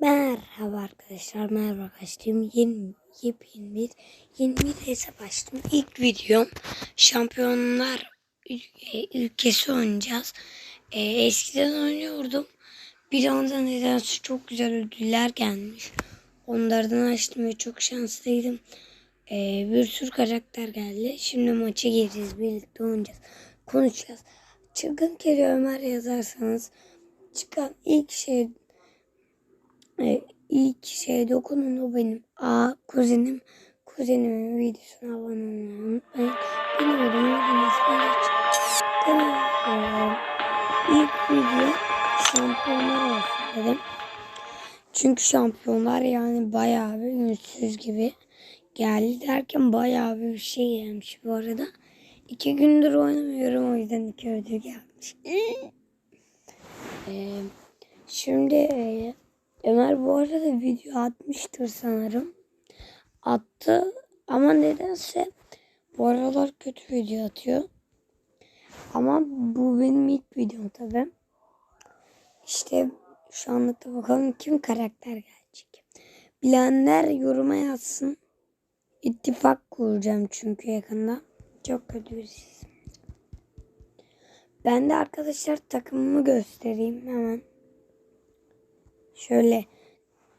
Merhaba arkadaşlar, merhaba arkadaşlarım. Yeni, yepyeni bir, yeni bir hesap açtım. İlk videom şampiyonlar ül- ülkesi oynayacağız. Ee, eskiden oynuyordum. Bir anda nedense çok güzel ödüller gelmiş. Onlardan açtım ve çok şanslıydım. Ee, bir sürü karakter geldi. Şimdi maça gireceğiz, birlikte oynayacağız. Konuşacağız. Çılgın Kedi Ömer yazarsanız çıkan ilk şey e, ilk şey dokunun o benim. A kuzenim. Kuzenimin videosuna abone olmayı unutmayın. Benim videomu dinlesini Tamam. İlk video şampiyonlar olsun dedim. Çünkü şampiyonlar yani bayağı bir ünsüz gibi geldi derken bayağı bir şey gelmiş bu arada. İki gündür oynamıyorum o yüzden iki ödül gelmiş. Ee, şimdi e, Ömer bu arada video atmıştır sanırım. Attı ama nedense bu aralar kötü video atıyor. Ama bu benim ilk videom tabi. İşte şu anlıkta bakalım kim karakter gelecek. Bilenler yoruma yazsın. İttifak kuracağım çünkü yakında. Çok kötü birisiyiz. Ben de arkadaşlar takımımı göstereyim hemen. Şöyle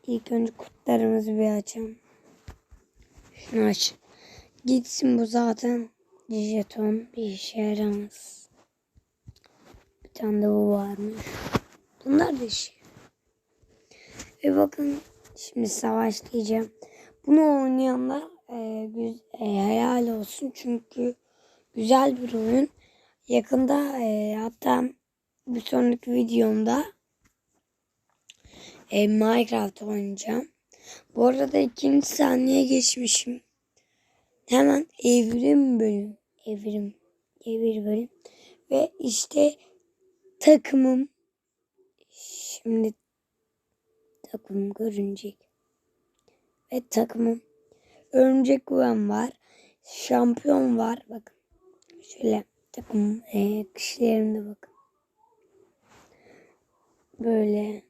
ilk önce kutlarımızı bir açalım. Şunu aç. Gitsin bu zaten jeton bir işe yaramaz. Bir tane de bu varmış. Bunlar da işe. Ve bakın şimdi savaşlayacağım. Bunu oynayanlar e, güz- e, helal olsun çünkü güzel bir oyun. Yakında e, hatta bir sonraki videomda e, Minecraft oynayacağım. Bu arada ikinci saniye geçmişim. Hemen evrim bölüm. Evrim. Evir bölüm. Ve işte takımım. Şimdi takımım görünecek. Ve takımım. Örümcek güven var. Şampiyon var. Bakın. Şöyle takım e, kişilerimde bakın. Böyle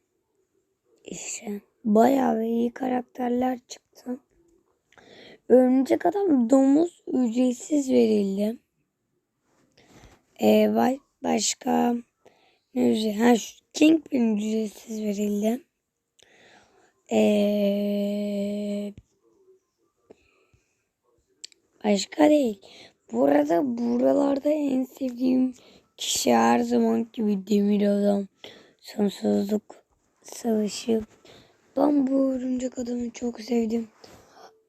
işte bayağı iyi karakterler çıktı. Örümcek adam domuz ücretsiz verildi. Ee, ba- başka ne ücret? Ha, şu Kingpin ücretsiz verildi. Ee, başka değil. Bu arada buralarda en sevdiğim kişi her zaman gibi Demir Adam. Sonsuzluk savaşı. Ben bu örümcek adamı çok sevdim.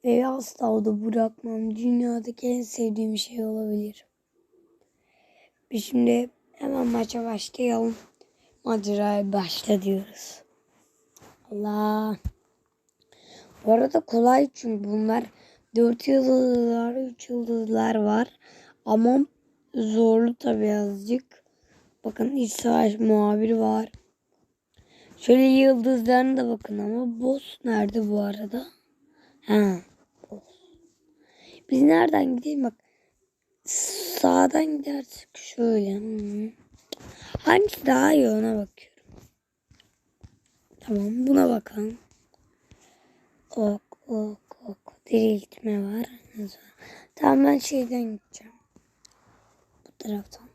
Ve asla o da bırakmam. Dünyadaki en sevdiğim şey olabilir. Biz şimdi hemen maça başlayalım. Maceraya başla diyoruz. Allah. Bu arada kolay çünkü bunlar 4 yıldızlar, 3 yıldızlar var. Ama zorlu tabii azıcık. Bakın iç savaş muhabiri var. Şöyle yıldızlarına da bakın ama boss nerede bu arada? Ha. Biz nereden gidelim bak. Sağdan gidersek şöyle. Hmm. Hangisi daha iyi ona bakıyorum. Tamam buna bakalım. Ok ok ok. Diriltme var. Tamam ben şeyden gideceğim. Bu taraftan.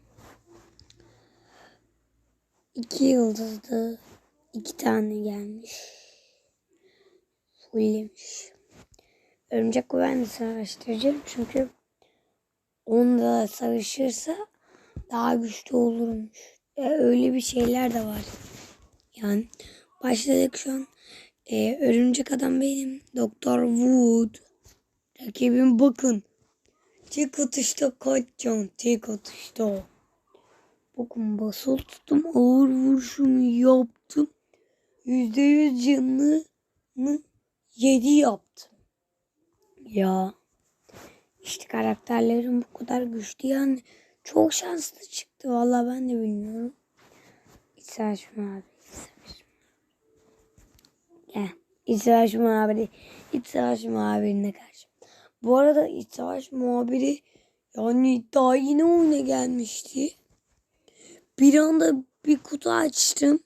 İki yıldızlı iki tane gelmiş. Fullemiş. Örümcek ben de çünkü onunla savaşırsa daha güçlü olurmuş. E, öyle bir şeyler de var. Yani başladık şu an. E, örümcek adam benim. Doktor Wood. Rakibim bakın. Tek atışta kaçacağım. Tek atışta. Bakın basılı tuttum. Ağır vuruşumu yap. %100 canını 7 yaptım. Ya. İşte karakterlerim bu kadar güçlü yani. Çok şanslı çıktı. Valla ben de bilmiyorum. İsraç abi. Gel. İsraç muhabiri. İsraç muhabirine karşı. Bu arada İsraç muhabiri yani daha yine oyuna gelmişti. Bir anda bir kutu açtım.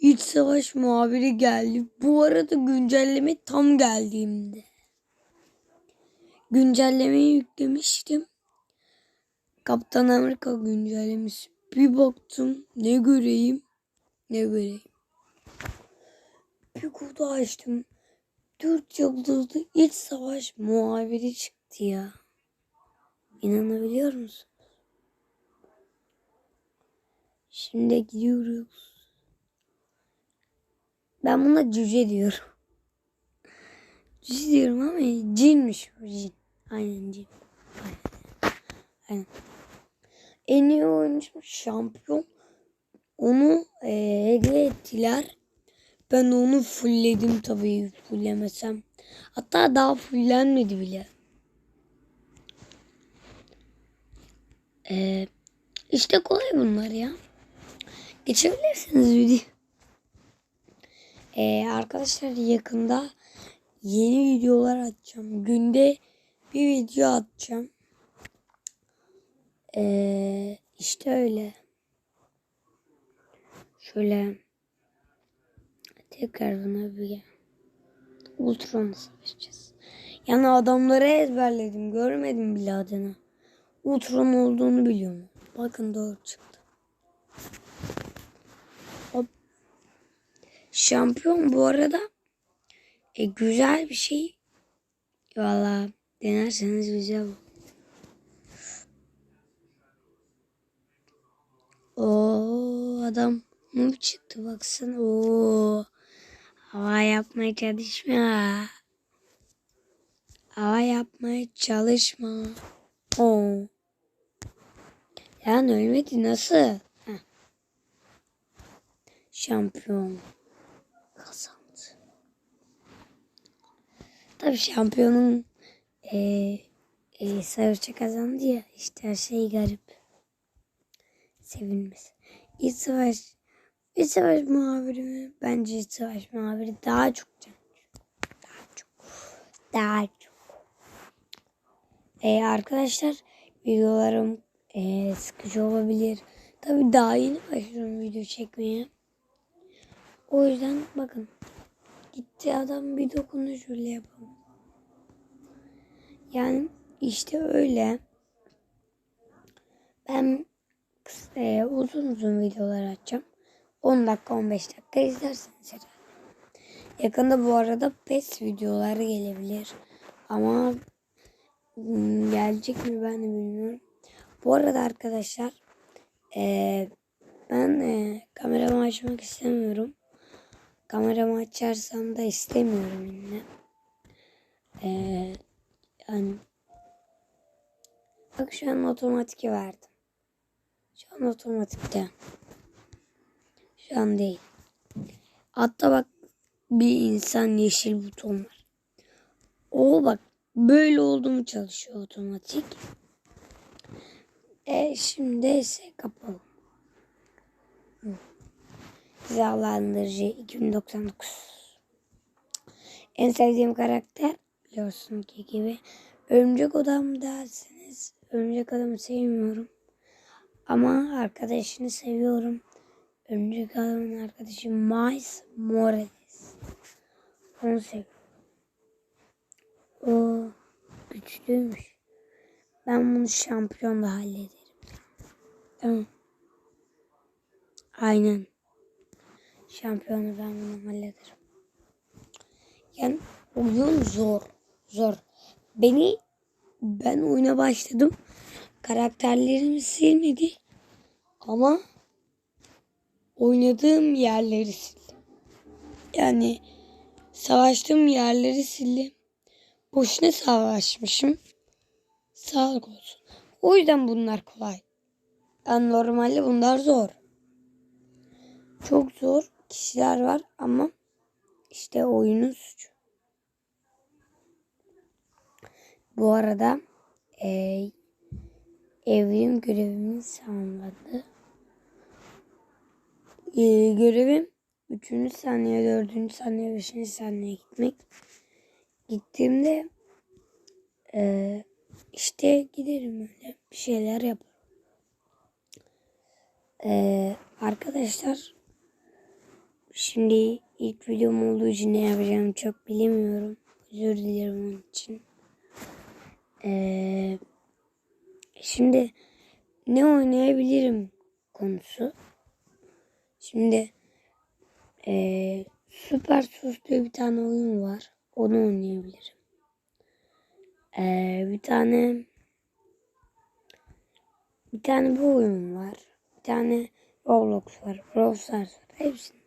İç savaş muhabiri geldi. Bu arada güncelleme tam geldiğimde. Güncellemeyi yüklemiştim. Kaptan Amerika güncellemesi. Bir baktım ne göreyim ne göreyim. Bir kutu açtım. Dört yıldızlı iç savaş muhabiri çıktı ya. İnanabiliyor musun? Şimdi gidiyoruz. Ben buna cüce diyorum. Cüce diyorum ama cinmiş cin. Aynen cin. Aynen. En iyi oyuncu şampiyon. Onu e, hediye ettiler. Ben onu fullledim tabii fullemesem. Hatta daha fullenmedi bile. Ee, işte kolay bunlar ya. Geçebilirsiniz video. Ee, arkadaşlar yakında yeni videolar atacağım. Günde bir video atacağım. Ee, işte öyle. Şöyle tekrar buna bir gel. Savaşacağız. Yani adamları ezberledim. Görmedim bile adını. Ultron olduğunu biliyorum. Bakın doğru çıktı. Şampiyon bu arada e, güzel bir şey. Valla denerseniz güzel bu. Adam noob çıktı baksana. Oo. Hava yapmaya çalışma. Hava yapmaya çalışma. Oo. Yani ölmedi nasıl? Heh. Şampiyon kazandı. Tabii şampiyonun e, e, savaşçı kazandı ya işte her şey garip. Sevinmesi. İç savaş İç savaş muhabiri mi? Bence iç savaş muhabiri daha çok can. Daha çok. Daha çok. Ee, arkadaşlar videolarım e, sıkıcı olabilir. Tabi daha yeni başlıyorum video çekmeye. O yüzden bakın. Gitti adam bir dokunuş öyle yapalım. Yani işte öyle. Ben e, uzun uzun videolar açacağım. 10 dakika 15 dakika izlersiniz herhalde. Yakında bu arada PES videoları gelebilir. Ama hmm, gelecek mi ben de bilmiyorum. Bu arada arkadaşlar e, ben e, kameramı açmak istemiyorum. Kameramı açarsam da istemiyorum yine. E, yani bak şu an otomatik verdim. Şu an otomatikte. Şu an değil. Hatta bak bir insan yeşil buton var. O bak böyle oldu mu çalışıyor otomatik. E şimdi ise kapalı. Cezalandırıcı 2099. En sevdiğim karakter biliyorsun ki gibi. Örümcek adam dersiniz. Örümcek adamı sevmiyorum. Ama arkadaşını seviyorum. Örümcek adamın arkadaşı Miles Morales. Onu seviyorum. O güçlüymüş. Ben bunu şampiyonla hallederim. Tamam. Aynen. Şampiyonu ben bunu hallederim. Yani oyun zor. Zor. Beni ben oyuna başladım. Karakterlerimi silmedi. Ama oynadığım yerleri sildim. Yani savaştığım yerleri sildim. Boşuna savaşmışım. Sağlık olsun. O yüzden bunlar kolay. Yani normalde bunlar zor. Çok zor kişiler var ama işte oyunun suçu. Bu arada e, evrim görevimi tamamladı. E, görevim 3. saniye, 4. saniye, 5. saniye gitmek. Gittiğimde e, işte giderim öyle bir şeyler yaparım. E, arkadaşlar Şimdi ilk videom olduğu için ne yapacağımı çok bilemiyorum. Özür dilerim onun için. Ee, şimdi ne oynayabilirim konusu. Şimdi ee, Süper Sus diye bir tane oyun var. Onu oynayabilirim. Ee, bir tane bir tane bu oyun var. Bir tane Roblox var. Brawl Stars var. Hepsinin.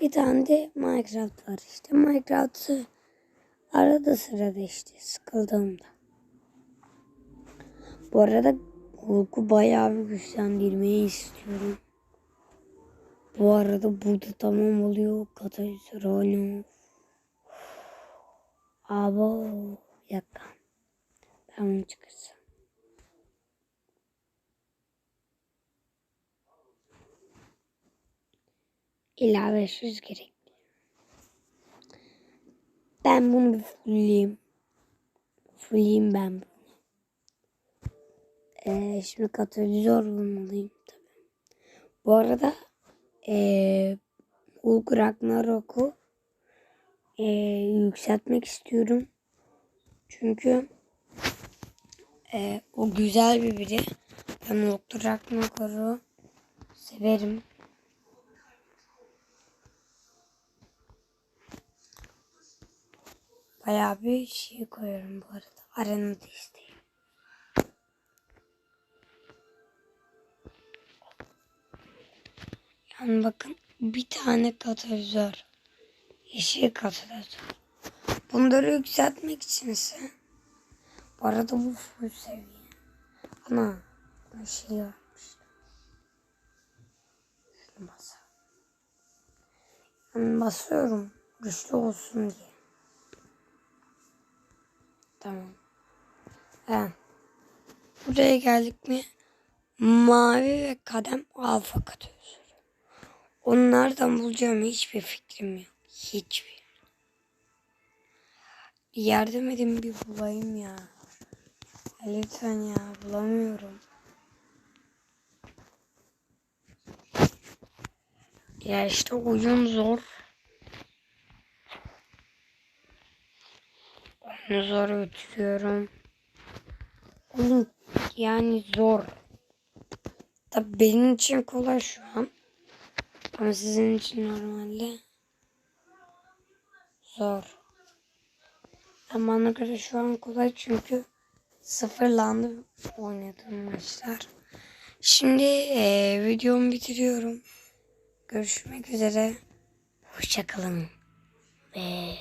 Bir tane de Minecraft var işte. Minecraft'ı arada sırada işte sıkıldığımda. Bu arada Hulk'u bayağı bir güçlendirmeyi istiyorum. Bu arada burada tamam oluyor. Katalizör oynuyor. Abo yakın. Ben bunu çıkarsam. İlla 500 gerekli. Ben bunu bir fullleyeyim. Fullleyeyim ben bunu. Ee, şimdi katalizör bulmalıyım tabii. Bu arada ee, Hulk Ragnarok'u ee, yükseltmek istiyorum. Çünkü ee, o güzel bir biri. Ben Hulk Ragnarok'u severim. Bayağı bir şey koyuyorum bu arada. Arena desteği. Yani bakın bir tane katalizör. Yeşil katalizör. Bunları yükseltmek için ise bu arada bu full seviye. Ana bir şey varmış. Şunu basalım. Yani basıyorum güçlü olsun diye. Tamam. He. Buraya geldik mi? Mavi ve kadem alfa katıyoruz. Onu nereden bulacağım hiçbir fikrim yok. Hiçbir. Yardım edin bir bulayım ya. ya lütfen ya bulamıyorum. Ya işte oyun zor. Zor götürüyorum. Oyun yani zor. Tabi benim için kolay şu an. Ama sizin için normalde zor. Ama bana göre şu an kolay çünkü sıfırlandı oynadığım maçlar. Şimdi e, videomu bitiriyorum. Görüşmek üzere. Hoşçakalın. Ve